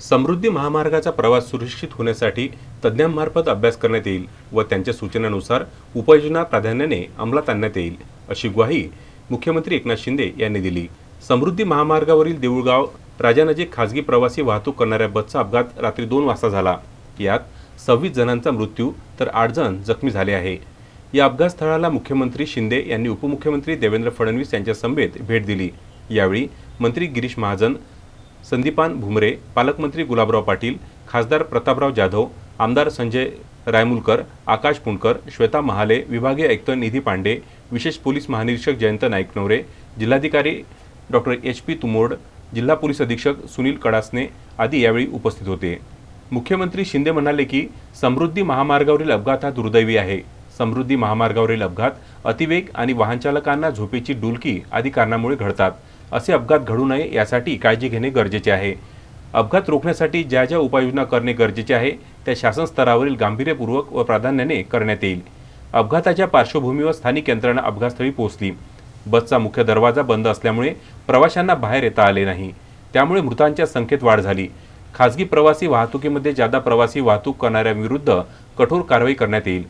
समृद्धी महामार्गाचा प्रवास सुरक्षित होण्यासाठी तज्ज्ञांमार्फत अभ्यास करण्यात येईल व त्यांच्या सूचनानुसार उपाययोजना प्राधान्याने अंमलात आणण्यात येईल अशी ग्वाही मुख्यमंत्री एकनाथ शिंदे यांनी दिली. समृद्धी महामार्गावरील देऊळगाव राजानजीक खासगी प्रवासी वाहतूक करणाऱ्या बसचा अपघात रात्री दोन वाजता झाला. यात सव्वीस जणांचा मृत्यू तर आठ जण जखमी झाले आहे. या अपघात स्थळाला मुख्यमंत्री शिंदे यांनी उपमुख्यमंत्री देवेंद्र फडणवीस यांच्या समवेत भेट दिली. यावेळी मंत्री गिरीश महाजन संदीपान भुमरे पालकमंत्री गुलाबराव पाटील खासदार प्रतापराव जाधव आमदार संजय रायमुलकर आकाश पुणकर श्वेता महाले विभागीय आयुक्त निधी पांडे विशेष पोलीस महानिरीक्षक जयंत नाईकनवरे जिल्हाधिकारी डॉक्टर एच पी तुमोड जिल्हा पोलीस अधीक्षक सुनील कडासने आदी यावेळी उपस्थित होते. मुख्यमंत्री शिंदे म्हणाले की समृद्धी महामार्गावरील अपघात हा दुर्दैवी आहे. समृद्धी महामार्गावरील अपघात अतिवेग आणि वाहनचालकांना झोपेची डुलकी आदी कारणामुळे घडतात. असे अपघात घडू नये यासाठी काळजी घेणे गरजेचे आहे. अपघात रोखण्यासाठी ज्या ज्या उपाययोजना करणे गरजेचे आहे त्या शासन स्तरावरील गांभीर्यपूर्वक व प्राधान्याने करण्यात येईल. अपघाताच्या पार्श्वभूमीवर स्थानिक यंत्रणा अपघातस्थळी पोहोचली. बसचा मुख्य दरवाजा बंद असल्यामुळे प्रवाशांना बाहेर येता आले नाही. त्यामुळे मृतांच्या संख्येत वाढ झाली. खासगी प्रवासी वाहतुकीमध्ये जादा प्रवासी वाहतूक करणाऱ्यांविरुद्ध कठोर कारवाई करण्यात येईल.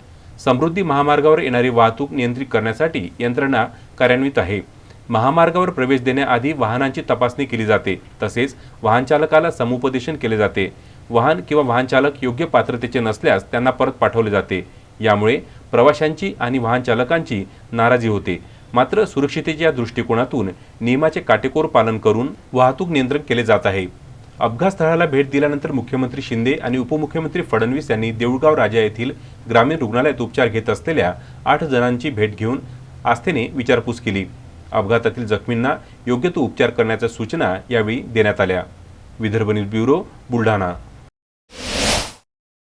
समृद्धी महामार्गावर येणारी वाहतूक नियंत्रित करण्यासाठी यंत्रणा कार्यान्वित आहे. महामार्गावर प्रवेश देण्याआधी वाहनांची तपासणी केली जाते. तसेच वाहनचालकाला समुपदेशन केले जाते. वाहन किंवा वाहनचालक योग्य पात्रतेचे नसल्यास त्यांना परत पाठवले जाते. यामुळे प्रवाशांची आणि वाहनचालकांची नाराजी होते. मात्र सुरक्षितेच्या दृष्टिकोनातून नियमाचे काटेकोर पालन करून वाहतूक नियंत्रण केले जात आहे. अपघात स्थळाला भेट दिल्यानंतर मुख्यमंत्री शिंदे आणि उपमुख्यमंत्री फडणवीस यांनी देऊळगाव राजा येथील ग्रामीण रुग्णालयात उपचार घेत असलेल्या आठ जणांची भेट घेऊन आस्थेने विचारपूस केली. अपघातातील जखमींना योग्य तो उपचार करण्याच्या सूचना यावेळी देण्यात आल्या. Vidarbha news bureau Buldhana.